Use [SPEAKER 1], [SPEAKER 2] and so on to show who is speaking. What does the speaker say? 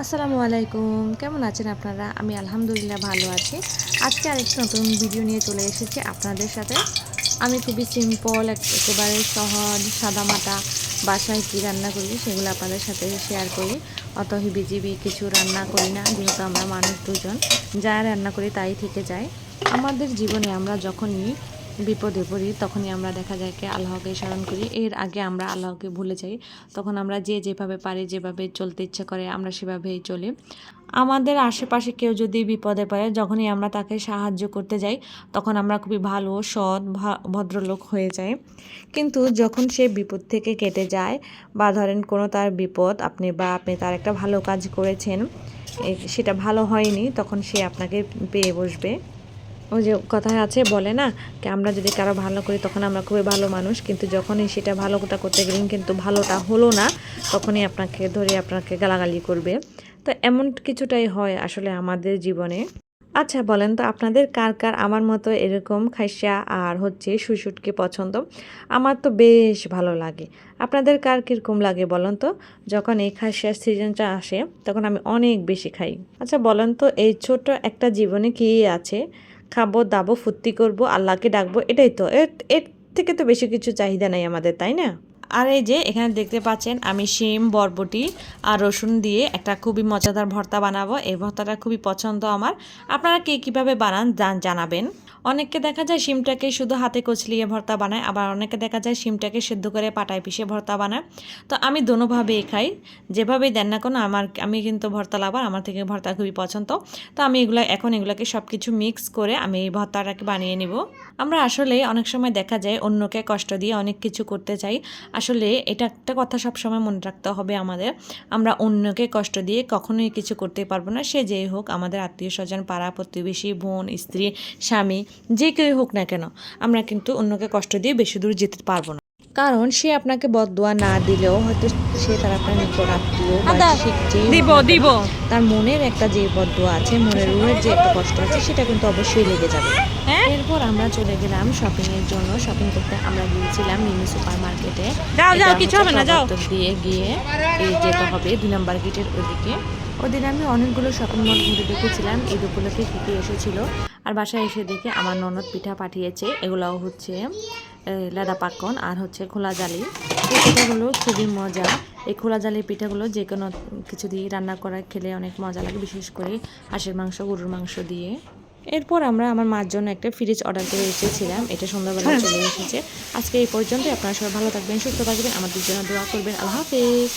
[SPEAKER 1] আসসালামু আলাইকুম। কেমন আছেন আপনারা? আমি আলহামদুলিল্লাহ ভালো আছি। আজকে আরেকটি নতুন ভিডিও নিয়ে চলে এসেছি আপনাদের সাথে। আমি খুবই সিম্পল একেবারে সহজ সাদামাটা বাসায় কী রান্না করি সেগুলো আপনাদের সাথে শেয়ার করি। অত হিবিজিবি কিছু রান্না করি না, যেহেতু আমরা মানুষ দুজন। যা রান্না করি তাই থেকে যায়। আমাদের জীবনে আমরা যখনই বিপদে পড়ি, তখনই আমরা দেখা যায় কি আল্লাহকে স্মরণ করি। এর আগে আমরা আল্লাহকে ভুলে যাই, তখন আমরা যে যেভাবে পারি, যেভাবে চলতে ইচ্ছে করে, আমরা সেভাবেই চলি। আমাদের আশেপাশে কেউ যদি বিপদে পড়ে, যখনই আমরা তাকে সাহায্য করতে যাই, তখন আমরা খুবই ভালো, সৎ ভদ্রলোক হয়ে যাই। কিন্তু যখন সে বিপদ থেকে কেটে যায়, বা ধরেন কোনো তার বিপদ, আপনি বা আপনি তার একটা ভালো কাজ করেছেন সেটা ভালো হয়নি, তখন সে আপনাকে পেয়ে বসবে। ওই যে কথায় আছে, বলে না কি আমরা যদি কারও ভালো করি তখন আমরা খুবই ভালো মানুষ। কিন্তু যখনই সেটা ভালোটা করতে গেলেন কিন্তু ভালোটা হলো না, তখনই আপনাকে ধরে আপনাকে গালাগালি করবে। তো এমন কিছুটাই হয় আসলে আমাদের জীবনে। আচ্ছা বলেন তো আপনাদের কার কার আমার মতো এরকম খাইসা আর হচ্ছে সুশুটকে পছন্দ? আমার তো বেশ ভালো লাগে। আপনাদের কার কীরকম লাগে বলেন তো? যখন এই খাইসার সিজনটা আসে, তখন আমি অনেক বেশি খাই। আচ্ছা বলেন তো এই ছোট একটা জীবনে কী আছে? খাব, দাবো, ফুর্তি করব, আল্লাহকে ডাকবো, এটাই তো। এর এর থেকে তো বেশি কিছু চাহিদা নাই আমাদের, তাই না? আর এই যে এখানে দেখতে পাচ্ছেন, আমি শিম, বরবটি আর রসুন দিয়ে একটা খুবই মজাদার ভর্তা বানাবো। এই ভর্তাটা খুবই পছন্দ আমার। আপনারা কে কীভাবে বানান জান- জানাবেন। অনেককে দেখা যায় শিমটাকে শুধু হাতে কচলিয়ে ভর্তা বানায়, আবার অনেকে দেখা যায় শিমটাকে সেদ্ধ করে পাটায় পিষে ভর্তা বানায়। তো আমি দোনোভাবেই খাই। যেভাবেই দেন না কোনো, আমার আমি কিন্তু ভর্তা লাভার, আমার থেকে ভর্তা খুবই পছন্দ। তো আমি এগুলো এখন এগুলোকে সব কিছু মিক্স করে আমি এই ভর্তাটাকে বানিয়ে নিব। আমরা আসলে অনেক সময় দেখা যায় অন্যকে কষ্ট দিয়ে অনেক কিছু করতে চাই। আসলে এটা একটা কথা সব সময় মনে রাখতে হবে আমাদের। আমরা অন্যকে কষ্ট দিয়ে কখনোই কিছু করতে পারব না। সে যেই হোক, আমাদের আত্মীয় স্বজন পাড়া, প্রতিবেশী, বোন, স্ত্রী, স্বামী, যে কেউই হোক না কেন, আমরা কিন্তু অন্যকে কষ্ট দিয়ে বেশি দূর যেতে পারব না। কারণ সে আপনাকে বদদোয়া না দিলেও হয়তো সে তার আপনার নিকট আত্মীয়
[SPEAKER 2] দিব দিব।
[SPEAKER 1] তার মনের একটা যে বদদোয়া আছে মনের রুহের যে একটা কষ্ট আছে সেটা কিন্তু অবশ্যই লেগে যাবে।
[SPEAKER 2] হ্যাঁ?
[SPEAKER 1] এরপর আমরা চলে গেলাম শপিং এর জন্য। শপিং করতে আমরা গিয়েছিলাম মিনি সুপার মার্কেটে
[SPEAKER 2] যাও, যাও, কিছু হবে না, যাও।
[SPEAKER 1] দিয়ে গিয়ে এই যেতে হবে দুই নাম্বার গেটের ওদিকে ওদিন আমি অনেকগুলো শপিং মল ঘুরে দেখেছিলাম এই দুগুলোতে কী কী এসেছিল। আর বাসায় এসে দেখে আমার ননদ পিঠা পাঠিয়েছে এগুলাও হচ্ছে লেদা পাকন আর হচ্ছে খোলা জালি। এই পিঠাগুলো খুবই মজা। এই খোলা জালির পিঠাগুলো যে কোনো কিছু দিয়ে রান্না করা খেলে অনেক মজা লাগে বিশেষ করে হাঁসের মাংস গরুর মাংস দিয়ে। এরপর আমরা আমার মার জন্য একটা ফ্রিজ অর্ডার করে এসেছিলাম এটা সন্ধ্যাবেলা চলে এসেছে। আজকে এই পর্যন্ত আপনারা সবাই ভালো থাকবেন সুস্থ থাকবেন। আমাদের জন্য দোয়া করবেন। আল্লাহ হাফেজ।